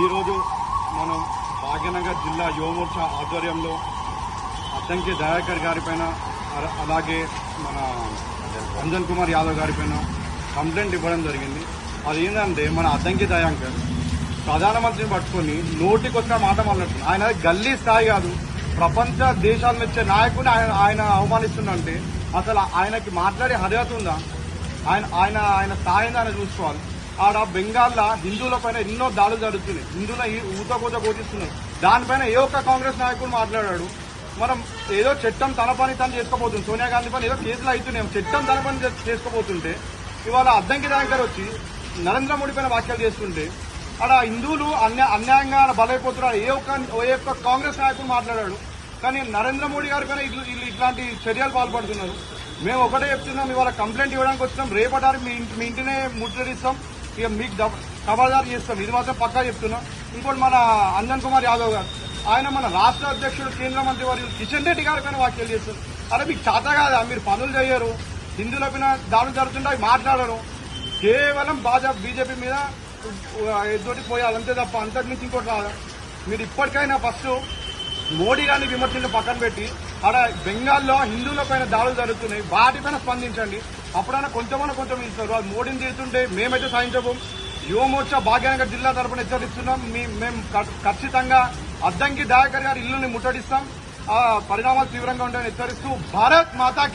ఈరోజు మనం భాగ్యనగర్ జిల్లా యువమోర్చ ఆధ్వర్యంలో అద్దంకి దయాకర్ గారిపైన అలాగే మన అంజన్ కుమార్ యాదవ్ గారిపైన కంప్లైంట్ ఇవ్వడం జరిగింది. అది ఏంటంటే మన అద్దంకి దయాంకర్ ప్రధానమంత్రిని పట్టుకొని నోటికి వచ్చిన మాట మాట్లాడుతుంది ఆయన గల్లీ స్థాయి కాదు ప్రపంచ దేశాల మెచ్చే నాయకుని ఆయన ఆయన అవమానిస్తుందంటే అసలు ఆయనకి మాట్లాడే అర్హత ఉందా? ఆయన ఆయన ఆయన స్థాయిని ఆయన చూసుకోవాలి. ఆడ బెంగాల్లో హిందువుల పైన ఎన్నో దాడులు జరుగుతున్నాయి. హిందువుల ఊతకూత కోటిస్తున్నాయి దానిపైన ఏ ఒక్క కాంగ్రెస్ నాయకుడు మాట్లాడాడు? మనం ఏదో చట్టం తన పని తను చేసుకోబోతుంది. సోనియా గాంధీ పని ఏదో కేసులు అవుతున్నాయి. చట్టం తన పని చేసుకోబోతుంటే ఇవాళ అద్దంకి దగ్గర వచ్చి నరేంద్ర మోడీ పైన వ్యాఖ్యలు చేస్తుంటే ఆడ హిందువులు అన్యా అన్యాయంగా బలైపోతున్నారు. ఏ ఒక్క ఏ ఒక్క కాంగ్రెస్ నాయకుడు మాట్లాడాడు. కానీ నరేంద్ర మోడీ గారి పైన వీళ్ళు ఇట్లాంటి చర్యలు పాల్పడుతున్నారు. మేము ఒకటే చెప్తున్నాం ఇవాళ కంప్లైంట్ ఇవ్వడానికి వచ్చినాం. రేపటారు మీ ఇంటి- మీ ఇంటినే ముట్టడిస్తాం. ఇక మీకు దబ- ఖబర్దారు చేస్తాం. ఇది మాత్రం పక్కా చెప్తున్నా. ఇంకోటి మన అంజన్ కుమార్ యాదవ్ గారు. ఆయన మన రాష్ట్ర అధ్యక్షుడు కేంద్ర మంత్రి వారు కిషన్ రెడ్డి గారి పైన వ్యాఖ్యలు చేస్తారు అరే మీకు చేత కాదా? మీరు పనులు చేయరు. హిందువుల పైన దాడులు జరుగుతుంటే అవి మాట్లాడరు. కేవలం భాజపా బీజేపీ మీద ఎదుటి పోయాలి. అంతే తప్ప అంతకు మించి ఇంకోటి రాదు. మీరు ఇప్పటికైనా ఫస్ట్ మోడీ గారిని విమర్శలు పక్కన పెట్టి అక్కడ బెంగాల్లో హిందువుల పైన దాడులు జరుగుతున్నాయి. వాటిపైన స్పందించండి. అప్పుడైనా కొంచెమైనా కొంచెం ఇస్తారు. అది మోడీని చేస్తుంటే మేమైతే సాధించబోం. యువమోర్చా భాగ్యనగర్ జిల్లా తరపున హెచ్చరిస్తున్నాం. మేము ఖచ్చితంగా అద్దంకి దయాకర్ గారి ఇల్లుని ముట్టడిస్తాం. ఆ పరిణామాలు తీవ్రంగా ఉంటాయని హెచ్చరిస్తూ భారత్ మాతాకి